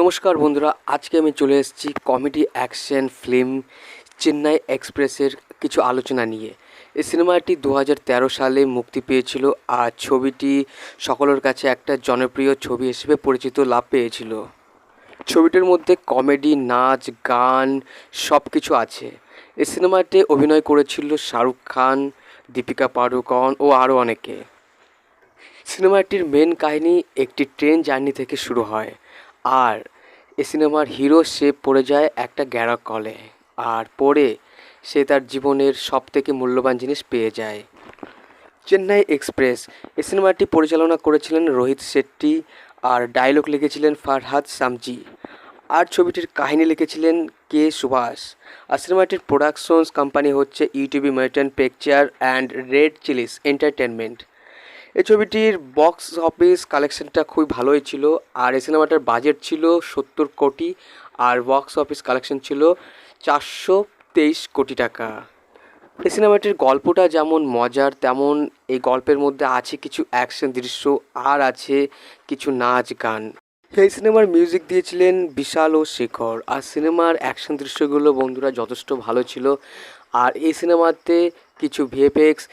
নমস্কার বন্ধুরা, আজকে আমি চলে এসেছি কমেডি অ্যাকশন ফিল্ম চেন্নাই এক্সপ্রেসের কিছু আলোচনা নিয়ে। এই সিনেমাটি দু হাজার তেরো সালে মুক্তি পেয়েছিল আর ছবিটি সকলের কাছে একটা জনপ্রিয় ছবি হিসেবে পরিচিত লাভ পেয়েছিল। ছবিটির মধ্যে কমেডি নাচ, গান সব কিছু আছে। এই সিনেমাতে অভিনয় করেছিল শাহরুখ খান, দীপিকা পাড়ুকন ও আরও অনেকে। সিনেমাটির মেন কাহিনী একটি ট্রেন জার্নি থেকে শুরু হয়। আর এই সিনেমার হিরো সে পড়ে যায় একটা গ্যারা কলে আর পড়ে সে তার জীবনের সব থেকে মূল্যবান জিনিস পেয়ে যায়। চেন্নাই এক্সপ্রেস এই সিনেমাটি পরিচালনা করেছিলেন রোহিত শেট্টি আর ডায়লগ লিখেছিলেন ফারহাদ সামজি, আর ছবিটির কাহিনী লিখেছিলেন কে সুভাষ, আর সিনেমাটির প্রোডাকশনস কোম্পানি হচ্ছে ইউটিউবি maintain picture and red chillies entertainment এই ছবিটির বক্স অফিস কালেকশনটা খুবই ভালোই ছিল। আর এই সিনেমাটার বাজেট ছিল সত্তর কোটি, আর বক্স অফিস কালেকশন ছিল চারশো তেইশ কোটি টাকা। এই সিনেমাটির গল্পটা যেমন মজার, তেমন এই গল্পের মধ্যে আছে কিছু অ্যাকশন দৃশ্য, আর আছে কিছু নাচ গান। এই সিনেমার মিউজিক দিয়েছিলেন বিশাল ও শেখর। আর সিনেমার অ্যাকশন দৃশ্যগুলো বন্ধুরা যথেষ্ট ভালো ছিল। আর এই সিনেমাতে কিছু ভিএফএক্স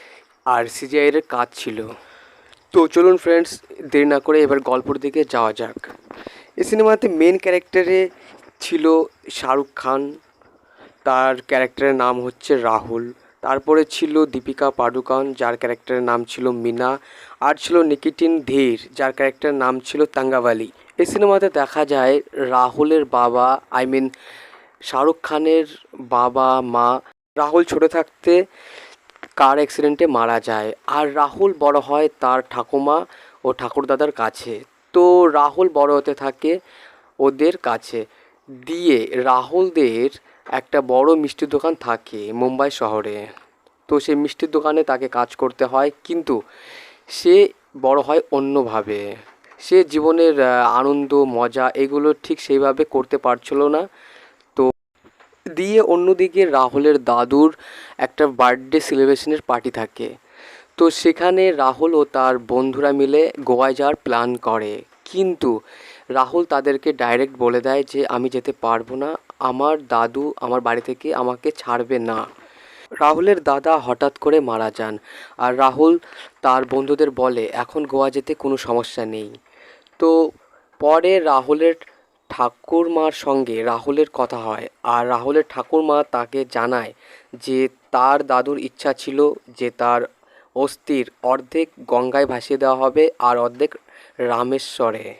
আর সিজিআইয়ের কাজ ছিল। তো চলুন ফ্রেন্ডস দেরি না করে এবার গল্পর দিকে যাওয়া যাক। এই সিনেমাতে মেন ক্যারেক্টারে ছিল শাহরুখ খান, তার ক্যারেক্টারের নাম হচ্ছে রাহুল, তারপরে ছিল দীপিকা পাডুকন, যার ক্যারেক্টারের নাম ছিল মিনা, আর ছিল নিকিটিন ধীর, যার ক্যারেক্টারের নাম ছিল তাঙ্গাবালি এই সিনেমাতে দেখা যায় রাহুলের বাবা আই মিন শাহরুখ খানের বাবা, মা, রাহুল ছোটো থাকতে কার অ্যাক্সিডেন্টে মারা যায়। আর রাহুল বড় হয় তার ঠাকুমা ও ঠাকুরদাদার কাছে। তো রাহুল বড় হতে থাকে ওদের কাছে। দিয়ে রাহুলদের একটা বড় মিষ্টির দোকান থাকে মুম্বাই শহরে। তো সেই মিষ্টির দোকানে তাকে কাজ করতে হয়। কিন্তু সে বড় হয় অন্যভাবে। সে জীবনের আনন্দ, মজা এগুলো ঠিক সেইভাবে করতে পারছিল না। দিয়ে অন্যদিকে রাহুলের দাদুর একটা বার্থডে সেলিব্রেশনের পার্টি থাকে। তো সেখানে রাহুল ও তার বন্ধুরা মিলে গোয়ায় যাওয়ার প্ল্যান করে। কিন্তু রাহুল তাদেরকে ডাইরেক্ট বলে দেয় যে, আমি যেতে পারব না। আমার দাদু আমার বাড়ি থেকে আমাকে ছাড়বে না। রাহুলের দাদা হঠাৎ করে মারা যান আর রাহুল তার বন্ধুদের বলে, এখন গোয়া যেতে কোনো সমস্যা নেই। তো পরে রাহুলের ঠাকুরমার সঙ্গে রাহুলের কথা হয় আর রাহুলের ঠাকুরমা তাকে জানায় যে তার দাদুর ইচ্ছা ছিল যে তার অস্থির অর্ধেক গঙ্গায় ভাসিয়ে দেওয়া হবে আর অর্ধেক রামেশ্বরে।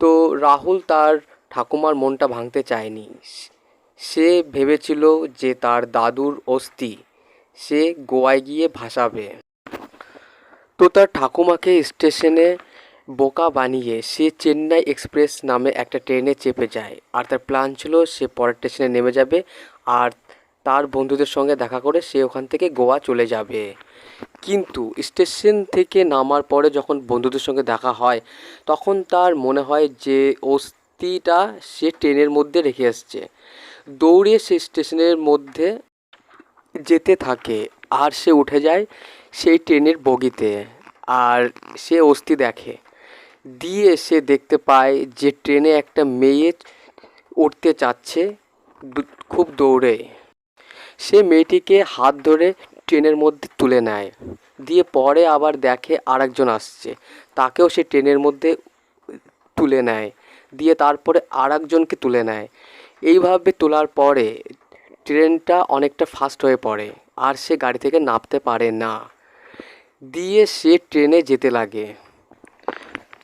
তো রাহুল তার ঠাকুমার মনটা ভাঙতে চায়নি। সে ভেবেছিল যে তার দাদুর অস্থি, সে গোয়ায় গিয়ে ভাসাবে। তো তার ঠাকুমাকে স্টেশনে বোকা বানিয়ে সে চেন্নাই এক্সপ্রেস নামে একটা ট্রেনে চেপে যায়। আর তার প্ল্যান ছিল সে পরের স্টেশনে নেমে যাবে আর তার বন্ধুদের সঙ্গে দেখা করে সে ওখান থেকে গোয়া চলে যাবে। কিন্তু স্টেশন থেকে নামার পরে যখন বন্ধুদের সঙ্গে দেখা হয়, তখন তার মনে হয় যে অস্থিটা সে ট্রেনের মধ্যে রেখে আসছে। দৌড়ে সে স্টেশনের মধ্যে যেতে থাকে আর সে উঠে যায় সেই ট্রেনের বগিতে। আর সে অস্থি দেখে। দিয়ে সে দেখতে পায় যে ট্রেনে একটা মেয়ে উঠতে চাচ্ছে খুব দৌড়ে। সে মেয়েটিকে হাত ধরে ট্রেনের মধ্যে তুলে নেয়। দিয়ে পরে আবার দেখে আরেকজন আসছে। তাকেও সে ট্রেনের মধ্যে তুলে নেয়। দিয়ে তারপরে আরেকজনকে তুলে নেয়। এইভাবে তোলার পরে ট্রেনটা অনেকটা ফাস্ট হয়ে পড়ে আর সে গাড়ি থেকে নামতে পারে না। দিয়ে সে ট্রেনে যেতে লাগে।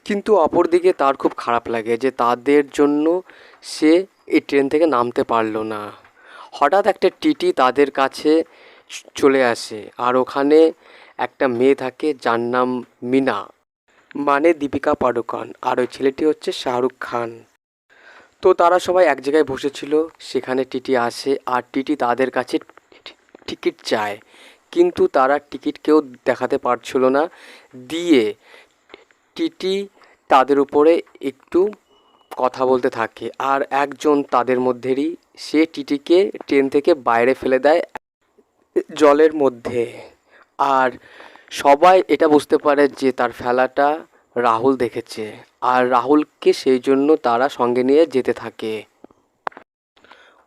কিন্তু অপরদিকে তার খুব খারাপ লাগে যে তাদের জন্য সে এই ট্রেন থেকে নামতে পারল না। হঠাৎ একটা টিটি তাদের কাছে চলে আসে আর ওখানে একটা মেয়ে থাকে যার নাম মিনা মানে দীপিকা পাডুকন আর ওই ছেলেটি হচ্ছে শাহরুখ খান। তো তারা সবাই এক জায়গায় বসেছিল, সেখানে টিটি আসে আর টিটি তাদের কাছে টিকিট চায়। কিন্তু তারা টিকিট কেউ দেখাতে পারছিল না, দিয়ে টিটি তাদের উপরে একটু কথা বলতে থাকে। আর একজন তাদের মধ্যেরই, সে টিটিকে ট্রেন থেকে বাইরে ফেলে দেয় জলের মধ্যে। আর সবাই এটা বুঝতে পারে যে তার ফেলাটা রাহুল দেখেছে। আর রাহুলকে সেই জন্য তারা সঙ্গে নিয়ে যেতে থাকে।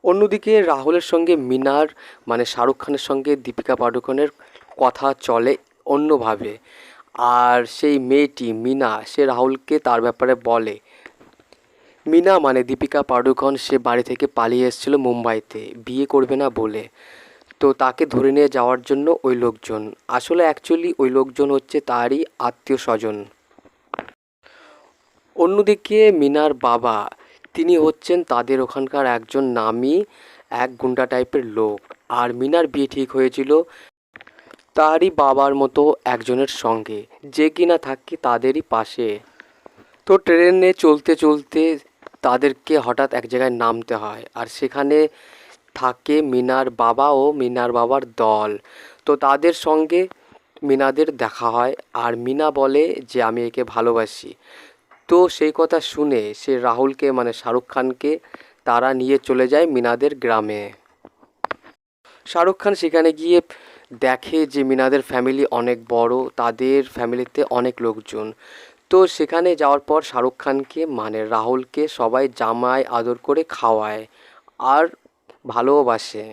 অন্যদিকে রাহুলের সঙ্গে মিনার মানে শাহরুখ খানের সঙ্গে দীপিকা পাডুকোনের কথা চলে অন্যভাবে। আর সেই মেয়েটি মিনা, সে রাহুলকে তার ব্যাপারে বলে। মিনা মানে দীপিকা পাডুকোন, সে বাড়ি থেকে পালিয়ে এসেছিল মুম্বাইতে। বিয়ে করবে না বলে। তো তাকে ধরে নিয়ে যাওয়ার জন্য ওই লোকজন। আসলে অ্যাকচুয়ালি ওই লোকজন হচ্ছে তারই আত্মীয় স্বজন অন্যদিকে মিনার বাবা, তিনি হচ্ছেন তাদের ওখানকার একজন নামী, এক গুন্ডা টাইপের লোক। আর মিনার বিয়ে ঠিক হয়েছিল তারই বাবার মতো একজনের সঙ্গে, যে কিনা থাকে তাদেরই পাশে। তো ট্রেনে চলতে চলতে তাদেরকে হঠাৎ এক জায়গায় নামতে হয়, আর সেখানে থাকে মিনার বাবা ও মিনার বাবার দল। তো তাদের সঙ্গে মিনাদের দেখা হয়, আর মিনা বলে যে, আমি একে ভালোবাসি। তো সেই কথা শুনে সে রাহুলকে মানে শাহরুখ খানকে তারা নিয়ে চলে যায় মিনাদের গ্রামে। শাহরুখ খান সেখানে গিয়ে দেখে যে মিনাদের ফ্যামিলি অনেক বড়, তাদের ফ্যামিলিতে অনেক লোকজন। তো সেখানে যাওয়ার পর শাহরুখ খানকে মানে রাহুলকে সবাই জামায় আদর করে খাওয়ায় আর ভালোবাসে।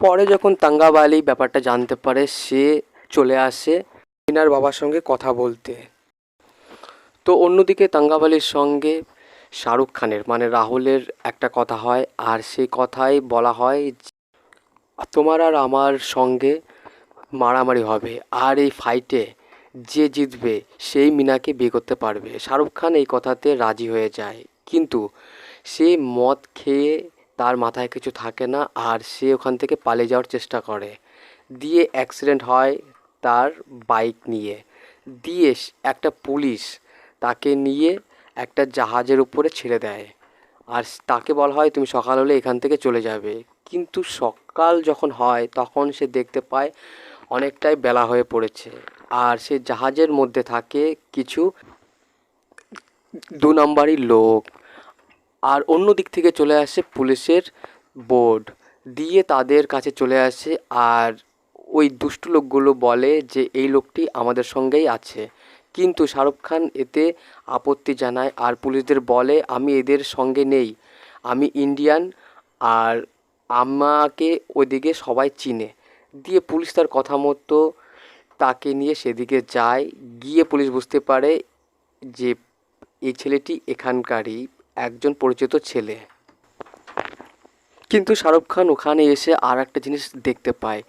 পরে যখন তাঙ্গাবালি ব্যাপারটা জানতে পারে, সে চলে আসে মিনার বাবার সঙ্গে কথা বলতে। তো অন্যদিকে তাঙ্গাবালির সঙ্গে শাহরুখ খানের মানে রাহুলের একটা কথা হয় আর সেই কথাই বলা হয় তোমার আর আমার সঙ্গে মারামারি হবে। আর এই ফাইটে যে জিতবে, সেই মিনাকে বিয়ে করতে পারবে। শাহরুখ খান এই কথাতে রাজি হয়ে যায়। কিন্তু সে মদ খেয়ে তার মাথায় কিছু থাকে না আর সে ওখান থেকে পালিয়ে যাওয়ার চেষ্টা করে। দিয়ে অ্যাক্সিডেন্ট হয় তার বাইক নিয়ে। দিয়ে একটা পুলিশ তাকে নিয়ে একটা জাহাজের উপরে ছেড়ে দেয়। আর তাকে বলা হয়, তুমি সকাল হলে এখান থেকে চলে যাবে। কিন্তু সকাল যখন হয়, তখন সে দেখতে পায় অনেকটাই বেলা হয়ে পড়েছে। আর সে জাহাজের মধ্যে থাকে কিছু দু নম্বরই লোক। আর অন্য দিক থেকে চলে আসে পুলিশের বোর্ড। দিয়ে তাদের কাছে চলে আসে আর ওই দুষ্টু লোকগুলো বলে যে, এই লোকটি আমাদের সঙ্গেই আছে। কিন্তু শাহরুখ খান এতে আপত্তি জানায় আর পুলিশদের বলে, আমি এদের সঙ্গে নেই। আমি ইন্ডিয়ান আর আমাকে ওইদিকে সবাই চিনে। দিয়ে পুলিশ তার কথা মতো তাকে নিয়ে সেদিকে যায়। গিয়ে পুলিশ বুঝতে পারে যে এই ছেলেটি এখানকারই একজন পরিচিত ছেলে। কিন্তু শাহরুখ খান ওখানে এসে আর একটা জিনিস দেখতে পায়,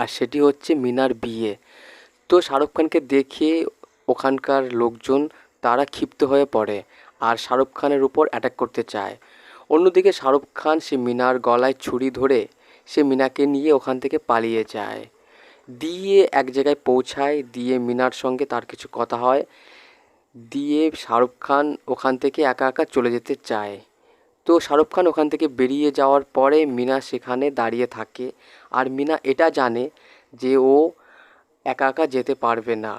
আর সেটি হচ্ছে মিনার বিয়ে। তো শাহরুখ খানকে দেখে ওখানকার লোকজন তারা ক্ষিপ্ত হয়ে পড়ে, আর শাহরুখ খানের উপর অ্যাটাক করতে চায়। অন্যদিকে শাহরুখ খান সে মিনার গলায় ছুরি ধরে সে মিনাকে নিয়ে ওখান থেকে পালিয়ে যায়। দিয়ে এক জায়গায় পৌঁছায়, দিয়ে মিনার সঙ্গে তার কিছু কথা হয়। দিয়ে শাহরুখ খান ওখান থেকে একা একা চলে যেতে চায়। তো শাহরুখ খান ওখান থেকে বেরিয়ে যাওয়ার পরে মিনা সেখানে দাঁড়িয়ে থাকে আর মিনা এটা জানে যে ও একা একা যেতে পারবে না।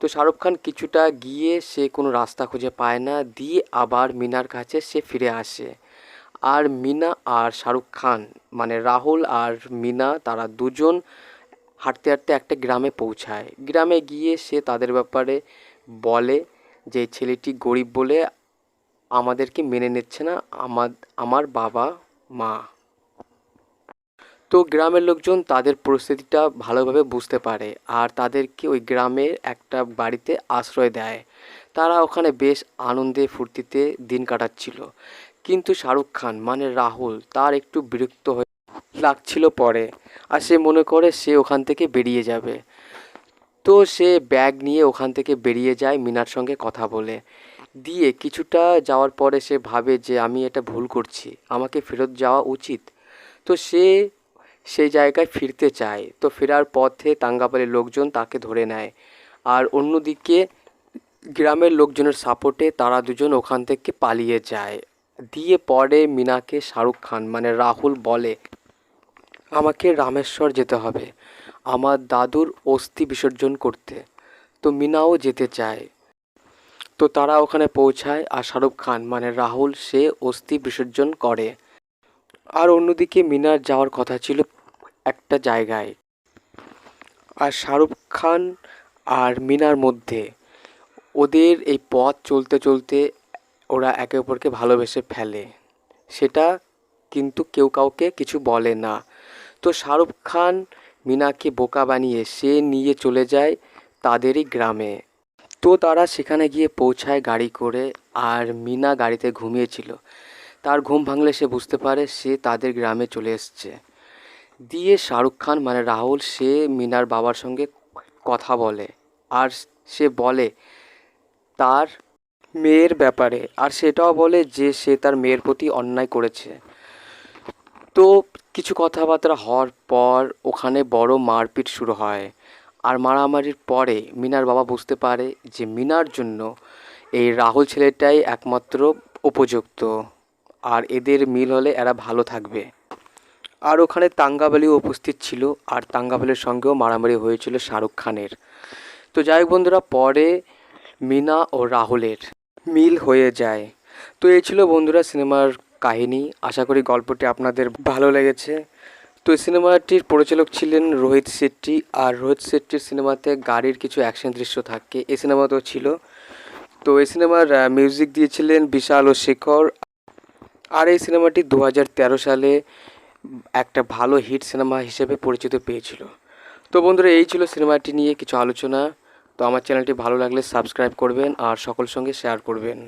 তো শাহরুখ খান কিছুটা গিয়ে সে কোনো রাস্তা খুঁজে পায় না। দিয়ে আবার মিনার কাছে সে ফিরে আসে। আর মিনা আর শাহরুখ খান মানে রাহুল আর মিনা, তারা দুজন হাঁটতে হাঁটতে একটা গ্রামে পৌঁছায়। গ্রামে গিয়ে সে তাদের ব্যাপারে বলে যে, ছেলেটি গরিব বলে আমাদেরকে মেনে নিচ্ছে না, আমার আমার বাবা, মা। তো গ্রামের লোকজন তাদের পরিস্থিতিটা ভালোভাবে বুঝতে পারে আর তাদেরকে ওই গ্রামের একটা বাড়িতে আশ্রয় দেয়। তারা ওখানে বেশ আনন্দে ফুর্তিতে দিন কাটাচ্ছিল। কিন্তু শাহরুখ খান মানে রাহুল, তার একটু বিরক্ত হয়ে লাগছিল পরে। আর সে মনে করে সে ওখান থেকে বেরিয়ে যাবে। তো সে ব্যাগ নিয়ে ওখান থেকে বেরিয়ে যায় মিনার সঙ্গে কথা বলে। দিয়ে কিছুটা যাওয়ার পরে সে ভাবে যে, আমি এটা ভুল করছি, আমাকে ফেরত যাওয়া উচিত। তো সে সেই জায়গায় ফিরতে চায়। তো ফেরার পথে তাঙ্গাপালের লোকজন তাকে ধরে নেয়। আর অন্যদিকে গ্রামের লোকজনের সাপোর্টে তারা দুজন ওখান থেকে পালিয়ে যায়। দিয়ে পরে মিনাকে শাহরুখ খান মানে রাহুল বলে, আমাকে রামেশ্বর যেতে হবে। আমার দাদুর অস্থি বিসর্জন করতে। তো মিনাও যেতে চায়। তো তারা ওখানে পৌঁছায় আর শাহরুখ খান মানে রাহুল, সে অস্থি বিসর্জন করে। আর অন্যদিকে মিনার যাওয়ার কথা ছিল একটা জায়গায়। আর শাহরুখ খান আর মিনার মধ্যে। ওদের এই পথ চলতে চলতে ওরা একে অপরকে ভালোবেসে ফেলে। সেটা কিন্তু কেউ কাউকে কিছু বলে না। তো শাহরুখ খান মিনাকে বোকা বানিয়ে সে নিয়ে চলে যায় তাদেরই গ্রামে। তো তারা সেখানে গিয়ে পৌঁছায় গাড়ি করে আর মিনা গাড়িতে ঘুমিয়েছিল। তার ঘুম ভাঙলে সে বুঝতে পারে সে তাদের গ্রামে চলে এসছে। দিয়ে শাহরুখ খান মানে রাহুল, সে মিনার বাবার সঙ্গে কথা বলে। আর সে বলে, তার মেয়ের ব্যাপারে, আর সেটাও বলে যে সে তার মেয়ের প্রতি অন্যায় করেছে। তো কিছু কথাবার্তা হওয়ার পর ওখানে বড় মারপিট শুরু হয়। আর মারামারির পরে মিনার বাবা বুঝতে পারে যে মিনার জন্য এই রাহুল ছেলেটাই একমাত্র উপযুক্ত। আর এদের মিল হলে এরা ভালো থাকবে। আর ওখানে তাঙ্গাবালিও উপস্থিত ছিল, আর তাঙ্গাবালির সঙ্গেও মারামারি হয়েছিল শাহরুখ খানের। তো যাই হোক বন্ধুরা, পরে মিনা ও রাহুলের মিল হয়ে যায়। তো এই ছিল বন্ধুরা সিনেমার কাহিনী। আশা করি গল্পটি আপনাদের ভালো লেগেছে। তো এই সিনেমাটির পরিচালক ছিলেন রোহিত শেট্টি। আর রোহিত শেট্টির সিনেমাতে গাড়ির কিছু অ্যাকশন দৃশ্য থাকে। এই সিনেমাতেও ছিল। তো এই সিনেমার মিউজিক দিয়েছিলেন বিশাল ও শেখর। আর এই সিনেমাটি দু হাজার তেরো সালে একটা ভালো হিট সিনেমা হিসেবে পরিচিত পেয়েছিল। তো বন্ধুরা, এই ছিল সিনেমাটি নিয়ে কিছু আলোচনা। তো আমার চ্যানেলটি ভালো লাগলে সাবস্ক্রাইব করবেন আর সকল সঙ্গে শেয়ার করবেন।